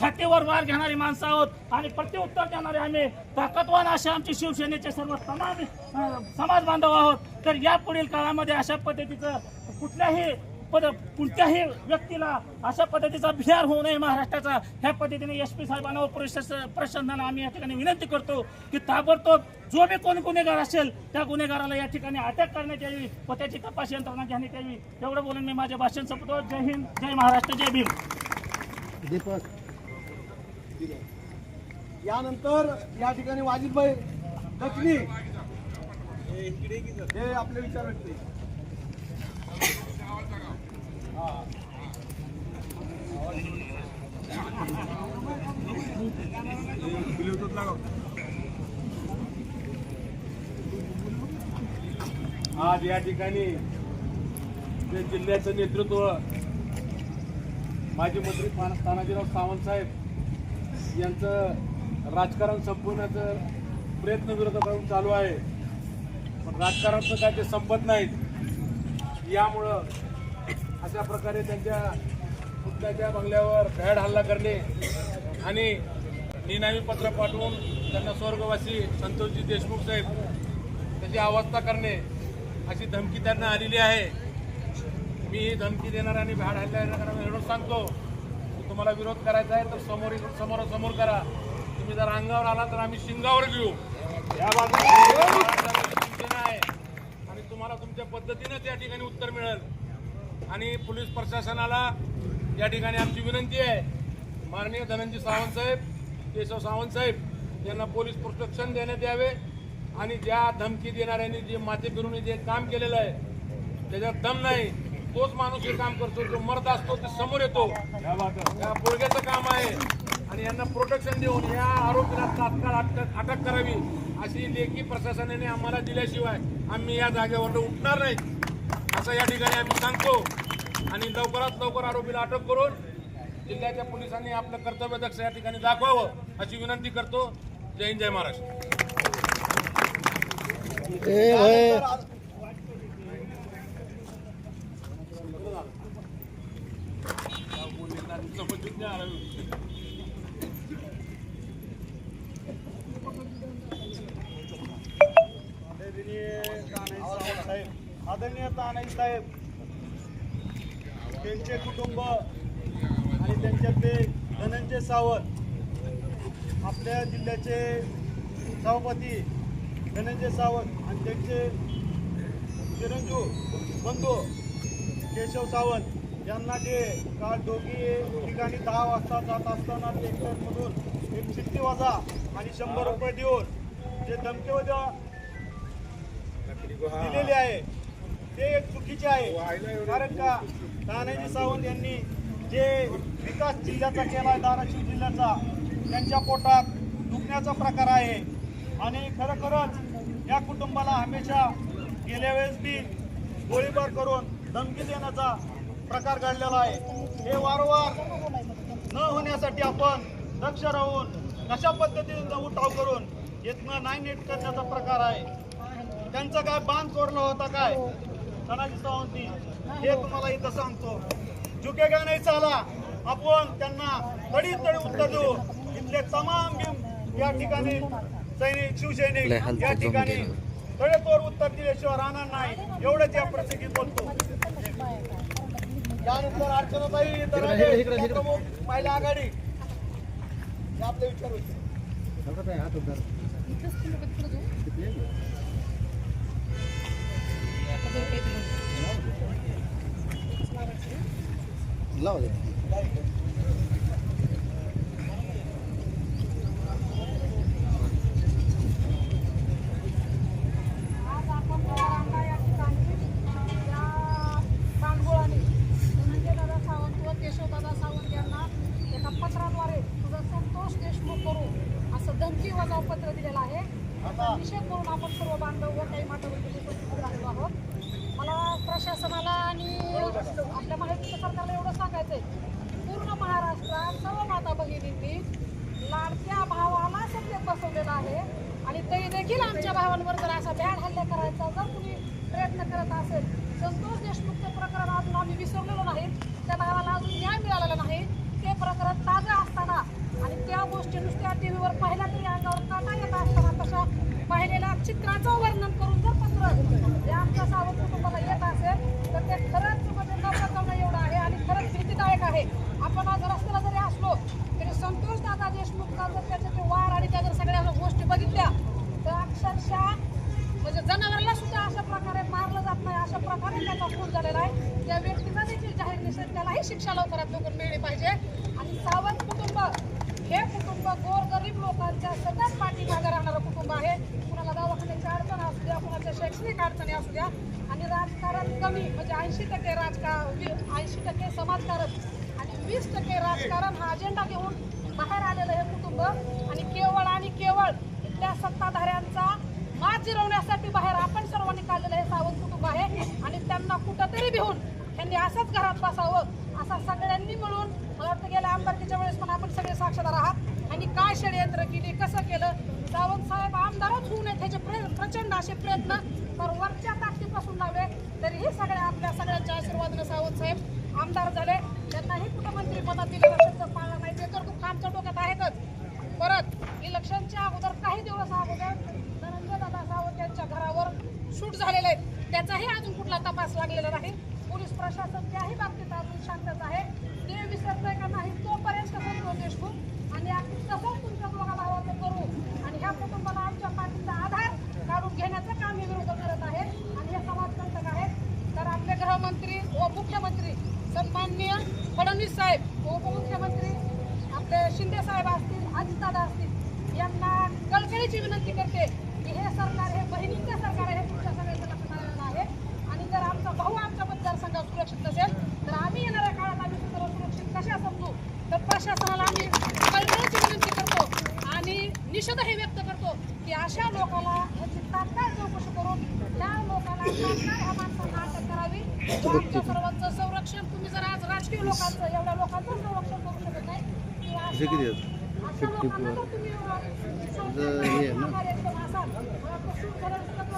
छातीवर वार घेणारी माणसं आहोत आणि प्रत्युत्तर देणारे आम्ही ताकदवान असे आमचे शिवसेनेचे सर्व समाज समाज बांधव आहोत. तर या पुढील काळामध्ये अशा पद्धतीचं कुठल्याही पद कोणत्याही व्यक्तीला अशा पद्धतीचा बिहार होऊ नये महाराष्ट्राचा. ह्या पद्धतीने एस पी साहेबांना व प्रशास प्रशासनाला आम्ही या ठिकाणी विनंती करतो की ताबडतोब जो बी कोण गुन्हेगार असेल त्या गुन्हेगाराला या ठिकाणी अटक करण्यात यावी व त्याची तपास यंत्रणा घेण्यात यावी. एवढं बोलून मी माझे भाषण संपतो जय हिंद जय महाराष्ट्र जय भीम. दीपक. यानंतर या ठिकाणी वाजिदभाई दक्षिणी हे आपले विचार व्यक्ती. आज या ठिकाणी जे जिल्ह्याचं नेतृत्व माजी मंत्री तानाजीराव सावंत साहेब यांचं राजकारण संपवण्याचं प्रयत्न विरोधकांकडून चालू आहे. पण राजकारणाचं काय ते संपत नाहीत. यामुळं अशा प्रकारे त्यांच्या पुतळ्याच्या बंगल्यावर भ्याड हल्ला करणे आणि निनावी पत्र पाठवून त्यांना स्वर्गवासी संतोषजी देशमुख साहेब त्याची अवस्था करणे अशी धमकी त्यांना आलेली आहे. मी ही धमकी देणार आणि भ्याड हल्ला करणार एवढं सांगतो. तुम्हाला विरोध करायचा आहे तर समोर समोरासमोर करा. तुम्ही जर अंगावर आला तर आम्ही शिंगावर घेऊ. या बाजूला आहे आणि तुम्हाला तुमच्या पद्धतीनं या ठिकाणी उत्तर मिळेल. आणि पोलीस प्रशासनाला या ठिकाणी आमची विनंती आहे. माननीय धनंजय सावंत साहेब केशव सावंत साहेब यांना पोलीस प्रोटेक्शन देण्यात यावे. आणि ज्या धमकी देणाऱ्यांनी जे माते फिरून जे काम केलेलं आहे त्याच्यात दम नाही. तोच माणूस हे काम करतो जो मर्द असतो ते समोर येतो. या पोळग्याचं काम आहे. आणि यांना प्रोटेक्शन देऊन या आरोपीला तात्काळ अटक अटक करावी अशी लेखी प्रशासनाने आम्हाला दिल्याशिवाय आम्ही या जागेवर उठणार नाही. असं या ठिकाणी आम्ही सांगतो. आणि लवकरात लवकर आरोपीला अटक करून जिल्ह्याच्या पोलिसांनी आपलं कर्तव्य दक्ष या ठिकाणी दाखवावं अशी विनंती करतो. जय हिंद जय महाराष्ट्र आदरणीय तानाजी सावंत साहेब आदरणीय तानाजी साहेब त्यांचे कुटुंब आणि त्यांच्यातले धनंजय सावंत आपल्या जिल्ह्याचे सभापती धनंजय सावंत आणि त्यांचे चिरंजीव बंधू केशव सावंत यांना जे काल दोघी ठिकाणी दहा वाजता जात असताना ट्रॅक्टरमधून एक चिठ्ठी वाजा आणि शंभर रुपये देऊन जे धमकी वजा दिलेले आहे. ते एक चुकीचे आहे. कारण का? तानाजी सावंत यांनी जे विकास जिल्ह्याचा केला आहे धाराशिव जिल्ह्याचा त्यांच्या पोटात दुखण्याचा प्रकार आहे. आणि खरोखरच या कुटुंबाला हमेशा गेल्या वेळेस बी गोळीबार करून धमकी देण्याचा प्रकार घडलेला आहे. हे वारंवार न होण्यासाठी आपण दक्ष राहून कशा पद्धतीने उठाव करून येतनं नाही नीट करण्याचा प्रकार आहे. त्यांचा काय बांध चोरला होता काय? तानाजी सावंती हे तुम्हाला इथं सांगतो. झुकेगा नाही चाला? आपण त्यांना तडी तडी उत्तर देऊ. इथले तमाम भीम या ठिकाणी सैनिक शिवसैनिक या ठिकाणी तडेतोड उत्तर दिल्याशिवाय राहणार नाही. एवढंच या प्रसंगी बोलतो. यानंतर अर्चनाताई प्रमुख महिला आघाडी. हे आपले विचार होते. आज आपण रांगा या ठिकाणी या पानगुळाने म्हणजे दादा सावंत व केशवदादा सावंत यांना एका पत्राद्वारे तुझा संतोष देशमुख करू असं धमकी वजा पत्र दिलेलं आहे आता निषेध करून आपण सर्व बांधव व काही मातावरती उपस्थित राहिलो आहोत मला प्रशासनाला आणि आपल्या माहितीच्या सरकारला आहे पूर्ण महाराष्ट्रात सर्व माता भगिनींनी लाडक्या भावाला सत्तेत बसवलेलं आहे. आणि ते देखील आमच्या भावांवर जर असा भ्याड हल्ला करायचा जर तुम्ही प्रयत्न करत असेल संतोष देशमुखचं प्रकरण अजून आम्ही विसरलेलो नाही. त्या भावाला अजून न्याय मिळालेला नाही. ते प्रकरण ताजं असताना आणि त्या गोष्टी नुसत्या टीव्हीवर पाहिल्या तरी अंगावर काटा येत असताना तशा पाहिलेल्या चित्राचं वर्णन करून जर पत्र हे आमच्या सावंत कुटुंबाला येत असेल तर ते खरंच म्हणजे न बसवणं एवढं आहे आणि खरंच भीतीदायक आहे आपण आज रस्त्याला जरी असलो तरी संतोष दादा देशमुखचा जर त्याचे ते वार आणि त्या जर सगळ्या गोष्टी बघितल्या तर अक्षरशः म्हणजे जनावराला सुद्धा अशा प्रकारे मारलं जात नाही अशा प्रकारे त्याचा खून झालेला आहे त्या व्यक्तीचा देखील जाहीर निषेध त्यालाही शिक्षा लवकरात लवकर मिळली पाहिजे आणि सावंत कुटुंब हे कुटुंब गोरगरीब लोकांच्या सतत पाठीमागे राहणारं कुटुंब आहे कुणाला दवाखान्याची अडचण असू द्या कुणाच्या शैक्षणिक अडचणी असू द्या आणि राजकारण कमी म्हणजे ऐंशी टक्के राजकारण ऐंशी टक्के समाजकारण आणि वीस टक्के राजकारण हा अजेंडा घेऊन बाहेर आलेलं हे कुटुंब आणि केवळ आणि केवळ इथल्या सत्ताधाऱ्यांचा मात जिरवण्यासाठी बाहेर आपण सर्वांनी काढलेलं हे सावंत कुटुंब आहे आणि त्यांना कुठंतरी भिवून त्यांनी असंच घरात बसावं असा सगळ्यांनी मिळून मला वाटतं गेल्या आमदारकीच्या वेळेस पण आपण सगळे साक्षीदार आहात. आणि काय षडयंत्र केली कसं केलं सावंत साहेब आमदारच होऊ नये त्याचे प्र प्रचंड असे प्रयत्न तर वरच्या ताकदीपासून लावले. तरीही सगळ्या आपल्या सगळ्यांच्या आशीर्वादानं सावंत साहेब आमदार झाले. त्यांनाही कुठं मंत्री पदात दिलं शब्द पाळला नाही ते तर खूप आमच्या डोक्यात आहेतच. परत इलेक्शनच्या अगोदर काही दिवस अगोदर धनंजय दादा सावंत यांच्या घरावर शूट झालेले आहेत. त्याचाही अजून कुठला तपास लागलेला नाही. पोलीस प्रशासन त्याही बाबतीत अजून शांतच आहे ते विसरतंय का नाही तोपर्यंत संतोष देशमुख आणि अगदी तसंच तुमच्या दोघा भावाचं करू आणि ह्या कुटुंबाला आमच्या पाठीचा आधार काढून घेण्याचं काम हे विरोध करत आहे आणि हे समाजकंटक आहेत तर आपले गृहमंत्री व मुख्यमंत्री सन्माननीय फडणवीस साहेब उपमुख्यमंत्री आपले शिंदे साहेब असतील अजितदादा असतील यांना कळकळीची विनंती करते की हे सरकार हे बहिणींचं सरकार आहे हे तुमच्या सगळ्यांचं लक्ष आलेलं आहे. आणि जर आमचा भाऊ आमच्या मतदारसंघात सुरक्षित नसेल तर आम्ही येणाऱ्या काळात आम्ही सुद्धा सुरक्षित कशा समजू? तर प्रशासनाला आम्ही कळकळीची विनंती करतो आणि निषेधही व्यक्त करतो की अशा लोकाला ह्याची तात्काळ चौकशी करून त्या लोकांना तात्काळ ह्या करावी? व आमच्या सर्वांचं संरक्षण. तुम्ही जर आज राजकीय लोकांचं एवढ्या लोकांचं संरक्षण करू शकत नाही की अशा- अशा लोकांना जर तुम्ही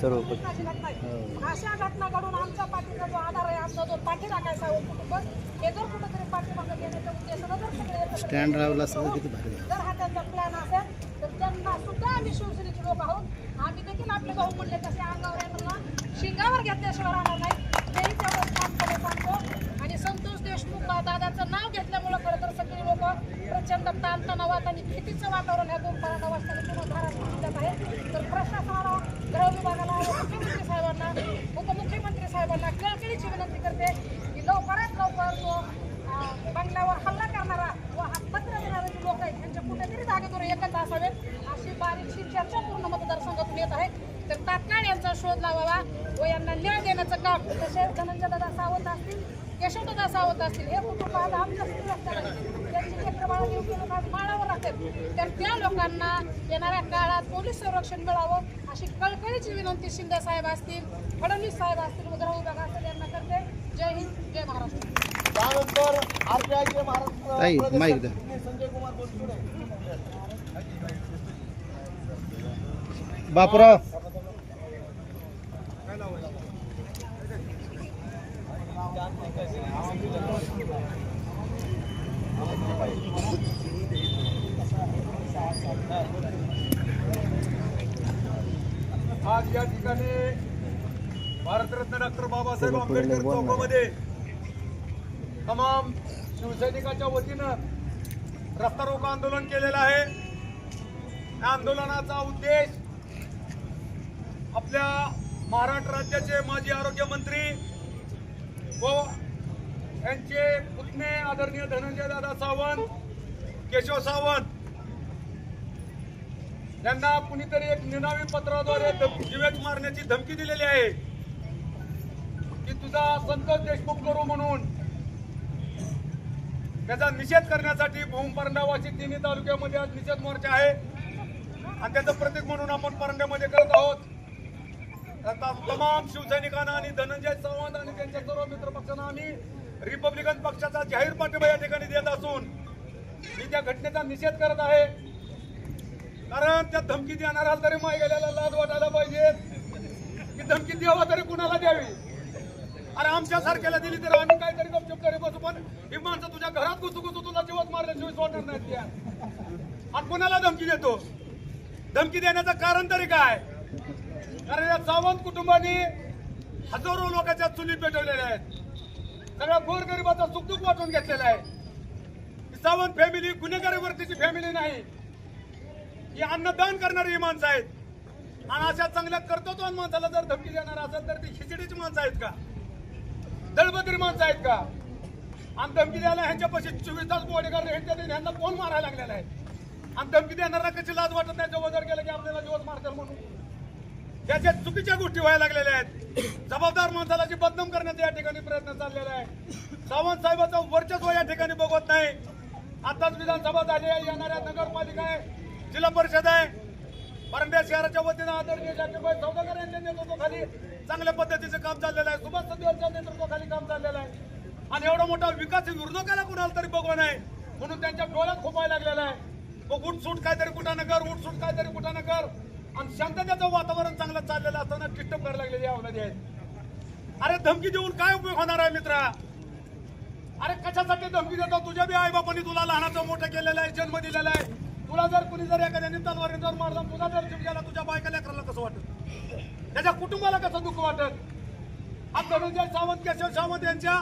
सर्व अशा घटना घडून आमच्या पाठीचा जो आधार आहे आमचा जो पाठीला काय सावंत कुटुंब हे जर कुठेतरी पाठीमागे घेण्याच्या उद्देशानं जर सगळे एकत्र स्टँड लावला असता किती भारी झालं. जर हा त्यांचा प्लॅन असेल तर त्यांना सुद्धा आम्ही शिवसेनेचे लोक आहोत. आम्ही देखील आपले भाऊ म्हणले तसे अंगावर यांना शिंगावर घेतल्याशिवाय राहणार नाही. तेही तेवढं ठामपणे आणि संतोष देशमुख दादाचं नाव घेतल्यामुळं खरं तर सगळी लोक प्रचंड ताणतणावात आणि भीतीचं वातावरण ह्या गुंफाळा वाजताना किंवा धाराशिव जिल्ह्यात आहे. तर प्रशासनाला गृह विभागाला मुख्यमंत्री साहेबांना उपमुख्यमंत्री साहेबांना कळकळीची विनंती करते की लवकरात लवकर तो बंगल्यावर हल्ला करणारा व हा पत्र देणारे जे लोक आहेत त्यांच्या कुठेतरी जागेवर एकच असावेत अशी बारीकशी चर्चा पूर्ण मतदारसंघातून येत आहे. तात्काळ यांचा शोध लावावा. व यांना न्याय देण्याचं काम तसेच धनंजय दादा सावंत असतील केशवदादा सावंत असतील हे कुटुंब आज आमच्या रस्त्याला त्यांची लेकरं बाळं घेऊन ते लोक आज माळावर राहतात. तर त्या लोकांना येणाऱ्या काळात पोलीस संरक्षण मिळावं अशी कळकळीची विनंती शिंदे साहेब असतील फडणवीस साहेब असतील व गृह विभाग असतील यांना करते. जय हिंद जय महाराष्ट्र. त्यानंतर आरपीआयचे महाराष्ट्र संजय कुमार बापूराव. आज या ठिकाणी भारतरत्न डॉक्टर बाबासाहेब आंबेडकर चौकामध्ये तमाम शिवसैनिकाच्या वतीनं रस्ता रोको आंदोलन केलेलं आहे. या आंदोलनाचा उद्देश आपल्या महाराष्ट्र राज्याचे माजी आरोग्य मंत्री व यांचे पुतणे आदरणीय धनंजय दादा सावंत केशव सावंत यांना कुणीतरी एक निनावी पत्राद्वारे जीवेत मारण्याची धमकी दिलेली आहे. की तुझा संतोष देशमुख करू म्हणून त्याचा निषेध करण्यासाठी भूम परंडावाशी तिन्ही तालुक्यामध्ये आज निषेध मोर्चा आहे. आणि त्याचं प्रतीक म्हणून आपण परंड्यामध्ये करत आहोत. तमाम शिवसैनिकांना आणि धनंजय चव्हाण आणि त्यांच्या सर्व मित्र पक्षांना आम्ही रिपब्लिकन पक्षाचा जाहीर पाठिंबा या ठिकाणी देत असून मी त्या घटनेचा निषेध करत आहे. कारण त्या धमकी देणारा तरी माय गेल्याला लाज वाटायला पाहिजे. की धमकी द्यावा तरी कुणाला द्यावी? अरे आमच्या सारख्याला दिली तर आम्ही काहीतरी गपचप करे बसू पण ही माणसं तुझ्या घरात घुसू घुसू तुला जीवत मारल्याशिवाय सोडणार नाहीत आणि कुणाला धमकी देतो? धमकी देण्याचं कारण तरी काय? कारण या सावंत कुटुंबाने हजारो लोकांच्या चुली पेटवलेल्या आहेत. सगळ्या गोरगरिबाचा सुखदुख वाटून घेतलेला आहे. ही सावंत फॅमिली गुन्हेगारीवरतीची फॅमिली नाही. ही अन्नदान करणारी ही माणसं आहेत. आणि अशा चांगल्या कर्तृत्वान माणसाला जर धमकी देणार असेल तर ती खिचडीची माणसं आहेत का? दळबद्री माणसं आहेत का? आणि धमकी द्यायला ह्यांच्यापाशी चोवीस तास बॉडीगार्ड ह्यांच्या ह्यांना कोण मारायला लागलेला आहे? आणि धमकी देणारा कशी लाज वाटत नाही? जवळ गेलं की आपल्याला दिवस मारतात म्हणून. त्याच्या चुकीच्या गोष्टी व्हायला लागलेल्या आहेत. जबाबदार माणसाला बदनाम करण्याचा या ठिकाणी प्रयत्न चाललेला आहे. सावंत साहेबाचं वर्चस्व या ठिकाणी बघत नाही. आताच विधानसभा झाली आहे येणाऱ्या नगरपालिका आहे जिल्हा परिषद आहे. परंड्या शहराच्या वतीनं आदरणीय जातीभाई सौदागर यांच्या नेतृत्वाखाली चांगल्या पद्धतीचं काम चाललेलं आहे. सुभाष सदेवांच्या नेतृत्वाखाली काम चाललेलं आहे. आणि एवढा मोठा विकास विरोधकाला कुणाला तरी बघवा नाही. म्हणून त्यांच्या डोळ्यात खोपायला लागलेला आहे. मग उठसूट काहीतरी कुठं कर उठसूट काहीतरी कुठं कर. आणि शांततेचं वातावरण चांगलं चाललेलं असताना डिस्टर्ब करायला लागलेली अवलादी आहेत. अरे धमकी देऊन काय उपयोग होणार आहे मित्रा? अरे कशासाठी धमकी देतो? तुझ्या बी आई बापांनी तुला लहानाचं मोठं केलेलं आहे जन्म दिलेला आहे. तुला जर कुणी जर एखाद्याने तलवारी जर मारला तुझा जर जीव गेला तुझ्या बायका लेकराला कसं वाटत? त्याच्या कुटुंबाला कसं दुःख वाटत? हा धनंजय सावंत केशव सावंत यांच्या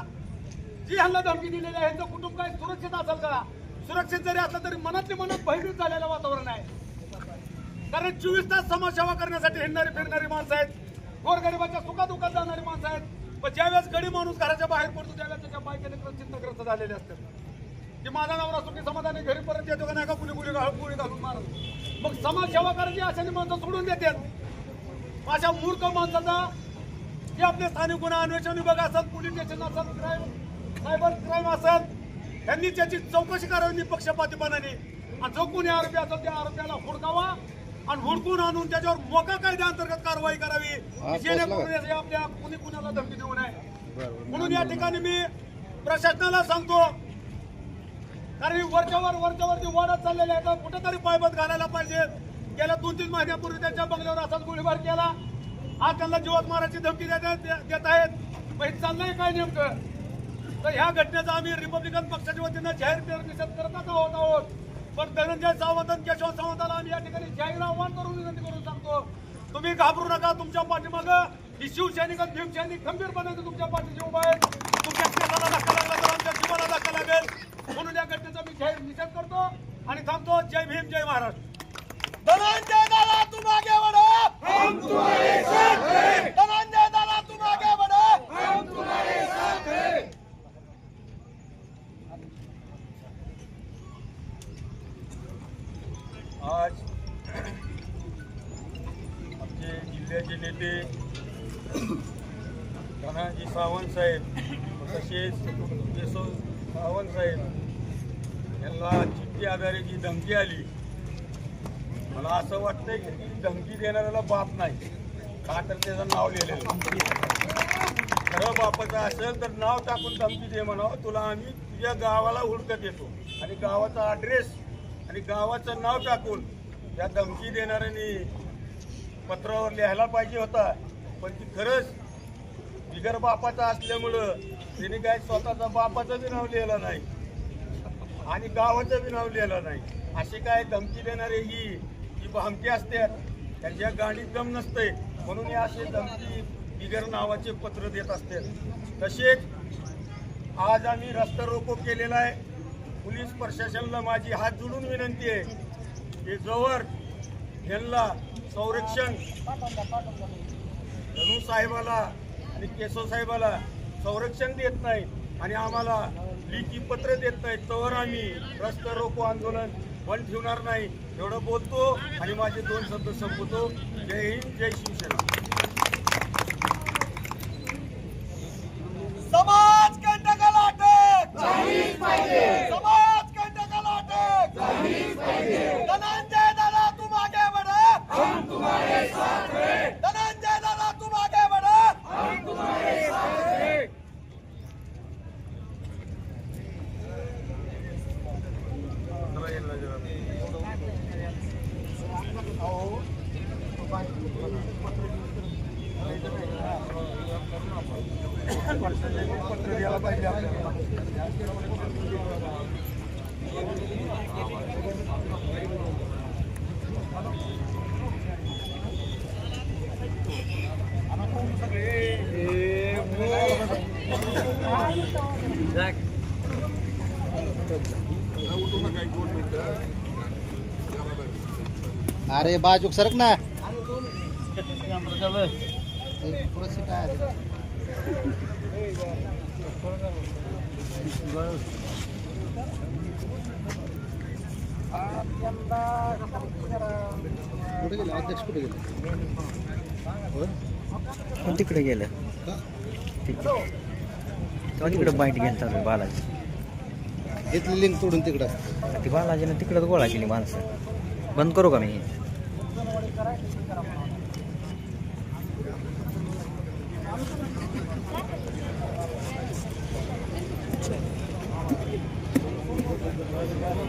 जी ह्यांना धमकी दिलेली आहे यांचं कुटुंब काय सुरक्षित असेल का? सुरक्षित जरी असलं तरी मनातली मनात भयभीत झालेलं वातावरण आहे. कारण चोवीस तास समाजसेवा करण्यासाठी हिंडणारी फिरणारी माणसं आहेत. गोरगरिबाच्या सुखादुखात जाणारी माणसं आहेत. पण ज्यावेळेस गडी माणूस घराच्या बाहेर पडतो त्यावेळेस त्याच्या बायकाने चिंताग्रस्त झालेले असतात. की माझा नवरा सुखी समाधानी घरी परत येतो का नाही का कुणी कुणी घालून गोळी घालून मारत? मग समाजसेवा करायची अशाने माणसं सोडून देतात. अशा मूर्ख माणसाचा जे आपले स्थानिक गुन्हा अन्वेषण विभाग असत पोलीस स्टेशन असत क्राईम सायबर क्राईम असत यांनी त्याची चौकशी करावी निपक्षपातीपणाने. आणि जो कोणी आरोपी असेल त्या आरोपीला हुडकावा. आणि हुडकून आणून त्याच्यावर मोका कायद्याअंतर्गत कारवाई करावी. जेणेकरून याचे आपल्या कुणी कुणाला धमकी देऊ नये. म्हणून या ठिकाणी मी प्रशासनाला सांगतो कारण वरच्यावर वरच्यावर जी वाढत चाललेली आहे तर कुठेतरी पायबत घालायला पाहिजे. गेल्या दोन तीन महिन्यापूर्वी त्यांच्या बंगल्यावर असाच गोळीबार केला. आज त्यांना जीवात मारायची धमकी देत देत आहेत. हे चाललंय काय नेमकं? तर ह्या घटनेचा आम्ही रिपब्लिकन पक्षाच्या वतीनं जाहीर निषेध करतच आहोत आहोत. पण धनंजय सावंत आणि केशव सावंताला आम्ही या ठिकाणी जाहीर आव्हान करून विनंती करून सांगतो. तुम्ही घाबरू नका तुमच्या पाठीमाग ही शिवसैनिक आणि भीमसैनिक खंबीरपणे तुमच्या पाठीशी उभा आहेत. तुमच्या केसाला धक्का लागला तर आमच्या जीवाला धक्का लागेल. म्हणून या घटनेचा मी जाहीर निषेध करतो आणि थांबतो. जय भीम जय महाराष्ट्र. धनंजय दादा तू मागे वडा धमकी आली? मला असं वाटतंय की ती धमकी देणाऱ्याला बाप नाही. का तर त्याचं नाव लिहिलेलं खरं बापाचं असेल तर नाव टाकून धमकी दे म्हणावं. तुला आम्ही तुझ्या गावाला हुडकत येतो. आणि गावाचा ॲड्रेस आणि गावाचं नाव टाकून त्या धमकी देणाऱ्यांनी पत्रावर लिहायला पाहिजे होता. पण ती खरंच बिगर बापाचा असल्यामुळं तिने काय स्वतःचा बापाचं बी नाव लिहिलं नाही. आणि गावाचं बी नाव लिहिलं नाही. अशी काय धमकी देणारे ही जी भामकी असतात त्यांच्या गाडीत दम नसते म्हणून हे असे धमकी बिगर नावाचे पत्र देत असतात तसेच आज आम्ही रस्ता रोको केलेला आहे. पोलीस प्रशासनाला माझी हात जोडून विनंती आहे की जवळ यांना संरक्षण धनु साहेबाला आणि केशव साहेबाला संरक्षण देत नाही आणि आम्हाला लिखी पत्र देत नाही. तर आम्ही रस्ता रोको आंदोलन बंद ठेवणार नाही एवढं बोलतो आणि माझे दोन शब्द संपवतो. जय हिंद जय शिवसेना समाज कंटकाला अटक समाज कंटकाला अटक धनंजय दादा तुम आगे बढ़ो हम तुम्हारे साथ हैं धनंजय दादा तुम आगे बढ़ो हम तुम्हारे साथ हैं जरा स्पष्टतेने पत्र द्यायला पाहिजे आपल्याला अरे बाजूक सरक ना आहे. कुठे गेले अध्यक्ष कुठे गेले. पण तिकडे गेलं तिकडे बाईट चालू बालाजी. घेतली लिंक तोडून तिकडं. ती बालाजीनं तिकडं गोळा केली माणसं. बंद करू का मी? Obrigado.